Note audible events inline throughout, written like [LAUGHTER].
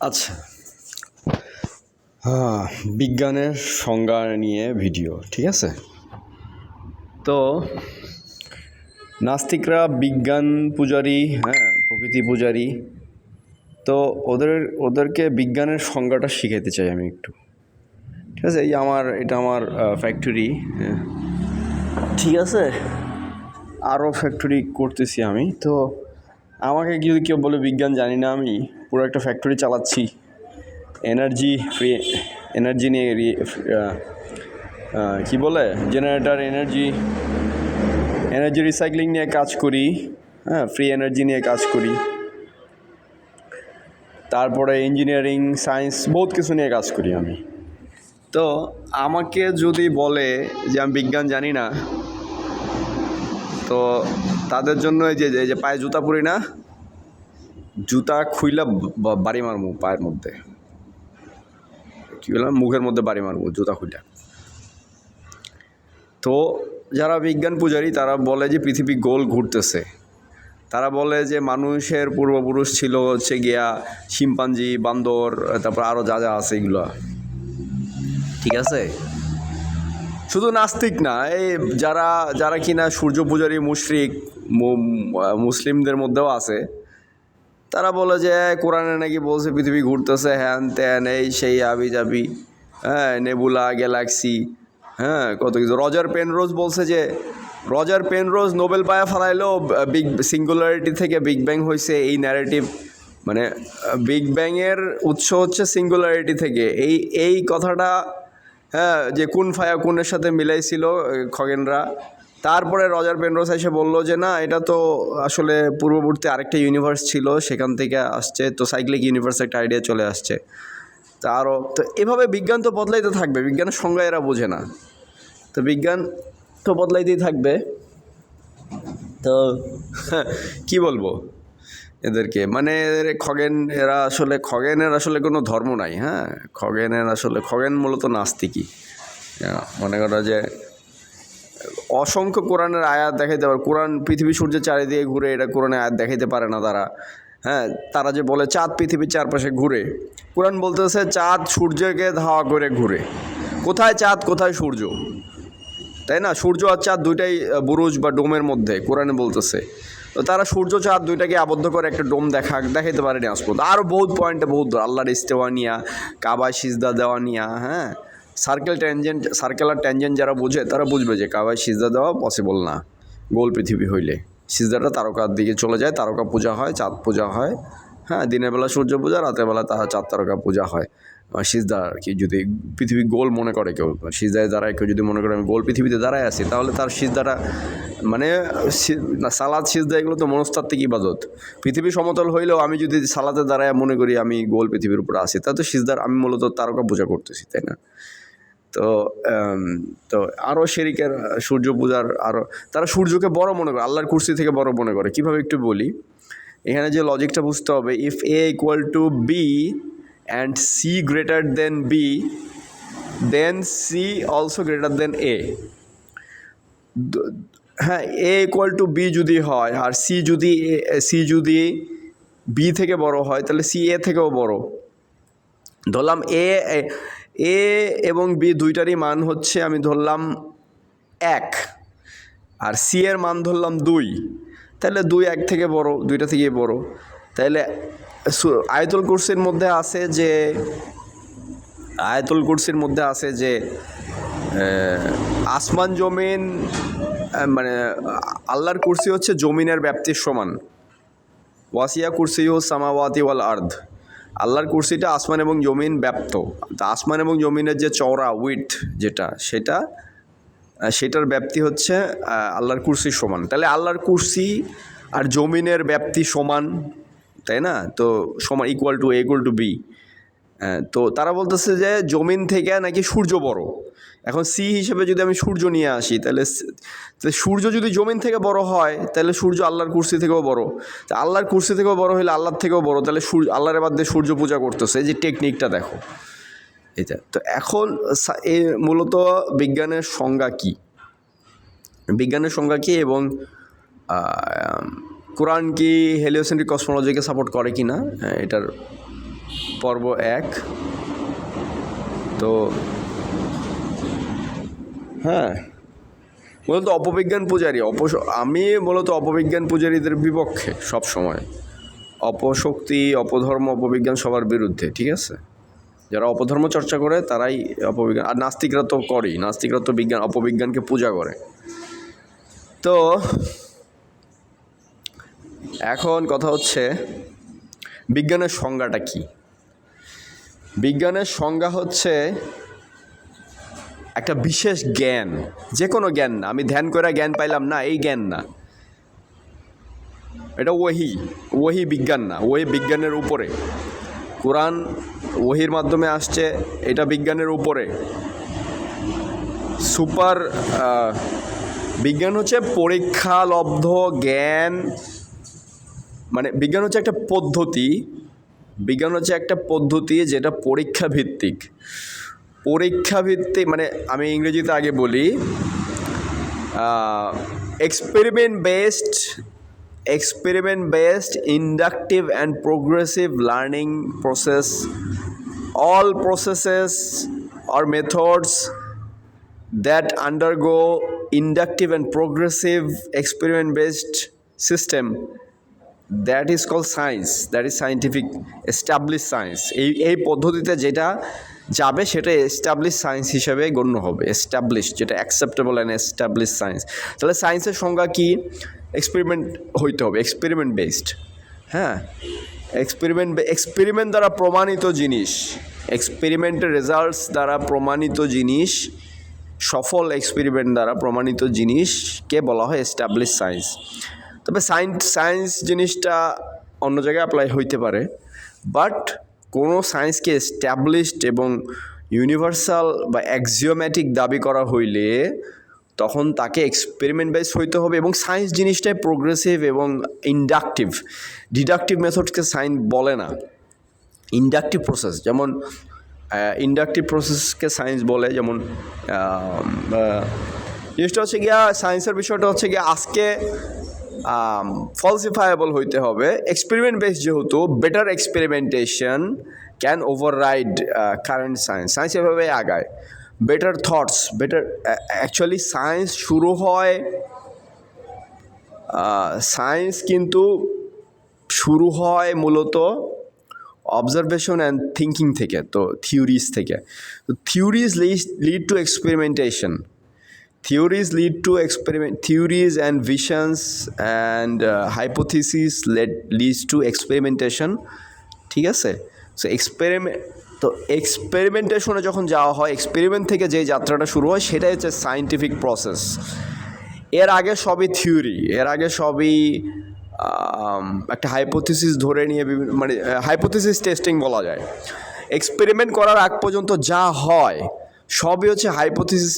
আচ্ছা। হ্যাঁ বিজ্ঞানের সংজ্ঞা নিয়ে ভিডিও, ঠিক আছে? তো, নাস্তিকরা বিজ্ঞান পূজারী হ্যাঁ প্রকৃতি পূজারী, তো ওদের, ওদেরকে বিজ্ঞানের সংজ্ঞাটা শিখাইতে চাই আমি একটু। ঠিক আছে? এই আমার, এটা আমার ফ্যাক্টরি ঠিক আছে? আরও ফ্যাক্টরি করতেছি আমি, তো আমাকে যদি কেউ বলে বিজ্ঞান জানি না আমি, পুরো একটা ফ্যাক্টরি চালাচ্ছি। এনার্জি ফ্রি এনার্জি নিয়ে কি বলে? জেনারেটার এনার্জি এনার্জি রিসাইক্লিং নিয়ে কাজ করি হ্যাঁ ফ্রি এনার্জি নিয়ে কাজ করি। তারপরে ইঞ্জিনিয়ারিং সায়েন্স বহুত কিছু নিয়ে কাজ করি আমি। তো আমাকে যদি বলে যে আমি বিজ্ঞান জানি না, তো তাদের জন্য এই যে এই যে পায়ে জুতা পরি না, জুতা খুইলা বাড়ি মারবো পায়ের মধ্যে। কী বললাম? মুখের মধ্যে বাড়ি মারবো জুতা খুইলা। তো যারা বিজ্ঞান পূজারী, তারা বলে যে পৃথিবী গোল ঘুরতেছে। তারা বলে যে মানুষের পূর্বপুরুষ ছিল হচ্ছে গিয়া শিম্পাঞ্জি, বান্দর, তারপর আরও যা যা আছে এগুলো। ঠিক আছে? শুধু নাস্তিক না, এই যারা যারা কিনা সূর্য পূজারী, মুশরিক মুসলিমদের মধ্যেও আছে। তারা বলে যে কোরআনে নাকি বলছে পৃথিবী ঘুরতেছে, হ্যান ত্যান, এই সেই আবি যাবি হ্যাঁ নেবুলা, গ্যালাক্সি হ্যাঁ কত কিছু। রজার পেনরোজ বলছে যে, রজার পেনরোজ নোবেল পায়া ফেলাইলেও বিগ সিঙ্গুলারিটি থেকে বিগ ব্যাং হয়েছে এই ন্যারেটিভ মানে বিগ ব্যাংয়ের উৎস হচ্ছে সিঙ্গুলারিটি থেকে। এই এই কথাটা হ্যাঁ যে কোন ফায়া কোনের সাথে মিলাইছিল, খগেনরা তারপরে রজার পেনরোস এসে বলল যে না এটা তো আসলে পূর্ববর্তী আরেকটা ইউনিভার্স ছিল সেখান থেকে আসছে। তো সাইক্লিক ইউনিভার্স একটা আইডিয়া চলে আসছে। তা আরও তো এভাবে বিজ্ঞান তো বদলাইতে থাকবে বিজ্ঞানের সংজ্ঞা এরা বোঝে না। তো বিজ্ঞান তো বদলাইতেই থাকবে। তো [LAUGHS] কি বলব এদেরকে? মানে এদের খগেন এরা আসলে খগেনের আসলে কোনো ধর্ম নাই হ্যাঁ? খগেনের আসলে খগেন মূলত নাস্তিকই। আহ, মনে করো যে অসংখ্য কোরআনের আয়াত দেখাইতে পারে। কোরআন পৃথিবী সূর্যের চারিদিকে ঘুরে, এটা কোরআনে আয়াত দেখাইতে পারে না তারা। হ্যাঁ তারা যে বলে চাঁদ পৃথিবীর চারপাশে ঘুরে, কোরআন বলতেছে চাঁদ সূর্যকে ধাওয়া করে ঘুরে। কোথায় চাঁদ, কোথায় সূর্য? তাই না? সূর্য আর চাঁদ দুইটাই বুরুজ বা ডোমের মধ্যে, কোরআনে বলতেছে। তো তারা সূর্য, চাঁদ দুইটাকে আবদ্ধ করে একটা ডোম দেখা, দেখাইতে পারেনি আজ আরও বহুত পয়েন্টে বহুত, আল্লাহর ইস্তেওয়া নিয়া, কাবায় সিজদা দেওয়া নিয়া হ্যাঁ? সার্কেল ট্যানজেন্ট সার্কেল আর ট্যানজেন্ট যারা বুঝে, তারা বুঝবে যে কাবায় সিজদা দেওয়া পসিবল না। গোল পৃথিবী হইলে। সিজদাটা তারকার দিকে চলে যায়, তারকা পূজা হয়, চাঁদ পূজা হয়। হ্যাঁ দিনের বেলা সূর্য পূজা, রাতের বেলা তারা চাঁদ তারকা পূজা হয়। সিজদা আর কি, যদি পৃথিবী গোল মনে করে কেউ, সিজদায় দাঁড়ায়, কেউ যদি মনে করে আমি গোল পৃথিবীতে দাঁড়ায় আছি, তাহলে তার সিজদাটা মানে সালাদ, সিজদা, এগুলো তো মনস্তাত্ত্বিক ইবাদত। পৃথিবী সমতল হইলেও আমি যদি সালাতে দাঁড়ায় মনে করি আমি গোল পৃথিবীর উপরে আসি তা তো সিজদার, আমি মূলত তারকা পূজা করতেছি, তাই না? তো তো আরও শেরিকের সূর্য পূজার আরও তারা সূর্যকে বড় মনে করে, আল্লাহর কুর্সি থেকে বড় মনে করে। কীভাবে একটু বলি? এখানে যে লজিকটা বুঝতে হবে if A equal to B and C greater than B then C also greater than A হ্যাঁ এ ইকুয়াল টু বি যদি হয়, আর সি যদি সি যদি বি থেকে বড় হয়, তাহলে সি এ থেকেও বড়। ধরলাম এ এ এবং বি দুইটারই মান হচ্ছে, আমি ধরলাম এক। আর সি এর মান ধরলাম দুই। তাহলে দুই এক থেকে বড়, দুইটা থেকে বড়। তাহলে আয়তুল কুরসির মধ্যে আছে যে, আয়তুল কুরসির মধ্যে আছে যে আসমান জমিন মানে আল্লাহর কুরসি হচ্ছে জমিনের ব্যাপ্তির সমান। ওয়াসিয়া কুরসিও সামাওয়াতি ওয়াল আর্ধ আল্লাহর কুরসিটা আসমান এবং জমিন ব্যাপ্ত। তা আসমান এবং জমিনের যে চওড়া উইথ যেটা, সেটা সেটার ব্যাপ্তি হচ্ছে আল্লাহর কুরসির সমান। তাহলে আল্লাহর কুরসি আর জমিনের ব্যাপ্তি সমান, তাই না? তো সমান equal to A equal to B তো তারা বলতেছে যে জমিন থেকে নাকি সূর্য বড়। এখন সি হিসেবে যদি আমি সূর্য নিয়ে আসি, তাহলে সূর্য যদি জমিন থেকে বড় হয়, তাহলে সূর্য আল্লাহর কুরসি থেকেও বড়। তা আল্লাহর কুরসি থেকেও বড় হলে আল্লাহর থেকেও বড়, তাহলে সূর্য, আল্লাহর বাদ দিয়ে সূর্য পূজা করতেছে। যে টেকনিকটা দেখো। এটা, তো এখন এ মূলত বিজ্ঞানের সংজ্ঞা কী? বিজ্ঞানের সংজ্ঞা কী এবং কোরআন কি হেলিওসেন্ট্রিক কসমোলজিকে সাপোর্ট করে কি না এটার পর্ব এক। তো হ্যাঁ। মূলত অপবিজ্ঞান পূজারী অপ আমি মূলত অপবিজ্ঞান পূজারীদের বিপক্ষে সব সময় অপশক্তি, অপধর্ম, অপবিজ্ঞান সবার বিরুদ্ধে, ঠিক আছে? যারা অপধর্ম চর্চা করে, তারাই অপবিজ্ঞান আর নাস্তিকরা তো করেই, নাস্তিকরা তো বিজ্ঞান অপবিজ্ঞানকে পূজা করে। তো, এখন কথা হচ্ছে বিজ্ঞানের সংজ্ঞাটা কি? বিজ্ঞানের সংজ্ঞা হচ্ছে একটা বিশেষ জ্ঞান যে কোনো জ্ঞান না। আমি ধ্যান করে জ্ঞান পাইলাম না, এই জ্ঞান না। এটা ওহি ওহি বিজ্ঞান না, ওহি বিজ্ঞানের উপরে। কোরআন ওহির মাধ্যমে আসছে, এটা বিজ্ঞানের উপরে। সুপার বিজ্ঞান হচ্ছে পরীক্ষালব্ধ জ্ঞান মানে বিজ্ঞান হচ্ছে একটা পদ্ধতি। বিজ্ঞান হচ্ছে একটা পদ্ধতি যেটা পরীক্ষা ভিত্তিক পরীক্ষা ভিত্তিক মানে আমি ইংরেজিতে আগে বলি experiment based experiment based inductive and progressive learning process all processes R methods that undergo inductive and progressive experiment based system that is call science that is scientific establish science এই এই পদ্ধতিতে যেটা যাবে সেটা এস্টাবলিশ সায়েন্স হিসেবে গণ্য হবে। Establish যেটা অ্যাকসেপ্টেবল অ্যান্ড এস্টাবলিশ সায়েন্স তাহলে সায়েন্সের সংজ্ঞা কি? এক্সপেরিমেন্ট হইতে হবে এক্সপেরিমেন্ট বেসড হ্যাঁ? এক্সপেরিমেন্ট এক্সপেরিমেন্ট দ্বারা প্রমাণিত জিনিস এক্সপেরিমেন্টের রেজাল্টস দ্বারা প্রমাণিত জিনিস, সফল এক্সপেরিমেন্ট দ্বারা প্রমাণিত জিনিসকে বলা হয় এস্টাবলিশ সায়েন্স তবে সায়েন্স সায়েন্স জিনিসটা অন্য জায়গায় অ্যাপ্লাই হইতে পারে বাট কোনো সায়েন্সকে এস্টাবলিশড এবং ইউনিভার্সাল বা অ্যাক্সিওম্যাটিক দাবি করা হইলে তখন তাকে এক্সপেরিমেন্ট বেস হইতে হবে এবং সায়েন্স জিনিসটাই প্রোগ্রেসিভ এবং ইন্ডাকটিভ ডিডাকটিভ মেথডকে সায়েন্স বলে না। ইন্ডাকটিভ প্রসেস যেমন ইন্ডাকটিভ প্রসেসকে সায়েন্স বলে যেমন জিনিসটা হচ্ছে গিয়া সায়েন্সের বিষয়টা হচ্ছে গিয়া আজকে ফলসিফায়েবল হইতে হবে। এক্সপেরিমেন্ট বেস যেহেতু better experimentation can override current science science এভাবে আগায়। Better thoughts better actually science শুরু হয় সায়েন্স কিন্তু শুরু হয় মূলত অবজারভেশন অ্যান্ড থিঙ্কিং থেকে, তো থিওরিজ থেকে। তো theories lead to experimentation theories lead to experiment theories and visions and uh, hypotheses led leads to experimentation. ঠিক আছে? সো এক্সপেরিমেন্ট তো এক্সপেরিমেন্টেশনে যখন যাওয়া হয় এক্সপেরিমেন্ট থেকে যে যাত্রাটা শুরু হয় সেটাই হচ্ছে সায়েন্টিফিক প্রসেস এর আগে সবই থিওরি এর আগে সবই একটা হাইপোথিসিস ধরে নিয়ে বিভিন্ন মানে হাইপোথিসিস টেস্টিং বলা যায়। এক্সপেরিমেন্ট করার আগ পর্যন্ত যা হয় সবই হচ্ছে hypothesis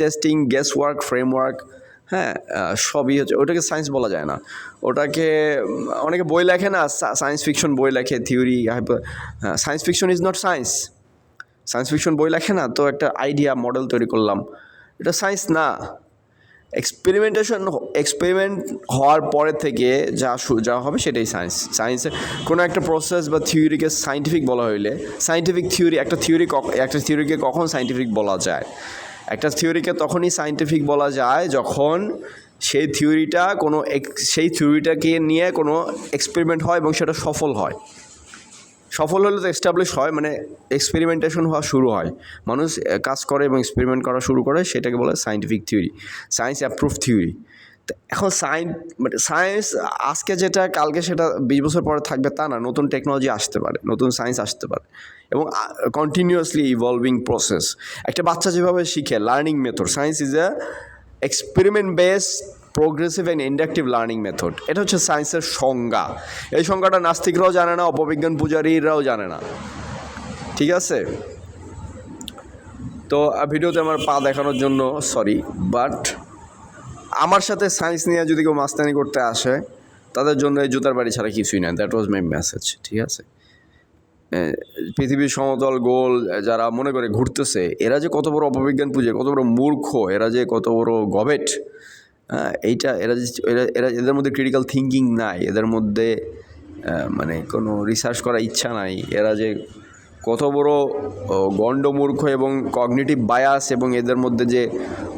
testing guess work framework হ্যাঁ সবই হচ্ছে, ওটাকে সায়েন্স বলা যায় না। ওটাকে অনেকে বই লেখে না সায়েন্স ফিকশন বই লেখে theory science fiction is not science science fiction বই লেখে না, তো একটা আইডিয়া মডেল তৈরি করলাম। এটা সায়েন্স না। এক্সপেরিমেন্টেশন এক্সপেরিমেন্ট হওয়ার পরে থেকে যা যা হবে সেটাই সায়েন্স সায়েন্সের কোনো একটা প্রসেস বা থিওরিকে সাইন্টিফিক বলা হইলে সাইন্টিফিক থিওরি একটা থিওরি একটা থিওরিকে কখন সাইন্টিফিক বলা যায়? একটা থিওরিকে তখনই সাইন্টিফিক বলা যায় যখন সেই থিওরিটা কোনো সেই থিওরিটাকে নিয়ে কোনো এক্সপেরিমেন্ট হয় এবং সেটা সফল হয়। সফল হলে তো এস্টাবলিশ হয় মানে এক্সপেরিমেন্টেশন হওয়া শুরু হয়। মানুষ কাজ করে এবং এক্সপেরিমেন্ট করা শুরু করে, সেটাকে বলে scientific theory science approve theory এখন সায়েন্স মানে সায়েন্স আজকে যেটা, কালকে সেটা বিশ বছর পরে থাকবে তা না, নতুন টেকনোলজি আসতে পারে, নতুন সায়েন্স আসতে পারে। এবং কন্টিনিউয়াসলি ইভলভিং প্রসেস একটা বাচ্চা যেভাবে শিখে learning method science is a experiment based progressive and inductive learning method এটা হচ্ছে সায়েন্সের সংজ্ঞা। এই সংজ্ঞাটা নাস্তিকরাও জানে না, অপবিজ্ঞান পূজারীরাও জানে না। ঠিক আছে? তো ভিডিওতে আমার পা দেখানোর জন্য সরি বাট আমার সাথে সায়েন্স নিয়ে যদি কেউ মাস্তানি করতে আসে, তাদের জন্য এই জুতার বাড়ি ছাড়া কিছুই না দ্যাট ওয়াজ মাই মেসেজ ঠিক আছে? পৃথিবীর সমতল গোল যারা মনে করে ঘুরতেছে, এরা যে কত বড় অপবিজ্ঞান পুজো কত বড় মূর্খ, এরা যে কত বড় গবেট এইটা, এরা এরা এরা এদের মধ্যে ক্রিটিক্যাল থিঙ্কিং নাই, এদের মধ্যে মানে কোনো রিসার্চ করার ইচ্ছা নাই। এরা যে কত বড় গণ্ডমূর্খ এবং কগনিটিভ বায়াস এবং এদের মধ্যে যে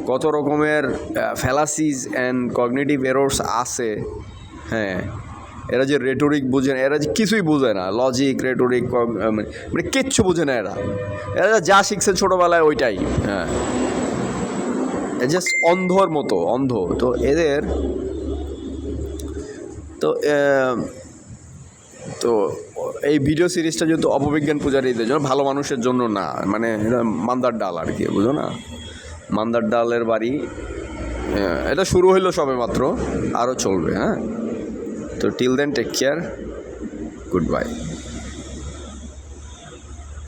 কত রকমের ফ্যালাসিস অ্যান্ড কগনিটিভ এরর্স আছে হ্যাঁ এরা যে রেটোরিক বোঝে না, এরা যে কিছুই বোঝে না লজিক রেটোরিক মানে কিচ্ছু বোঝে না এরা। এরা যা শিখছে ছোটোবেলায় ওইটাই হ্যাঁ। জাস্ট অন্ধর মতো, অন্ধ। তো এদের, তো তো এই ভিডিও সিরিজটা যেহেতু অপবিজ্ঞান পূজারীদের জন্য, ভালো মানুষের জন্য না। মানে মান্দার ডাল আর কি, বুঝো না? মান্দার ডালের বাড়ি এটা শুরু হইল সবে মাত্র আরও চলবে হ্যাঁ? তো till then take care good bye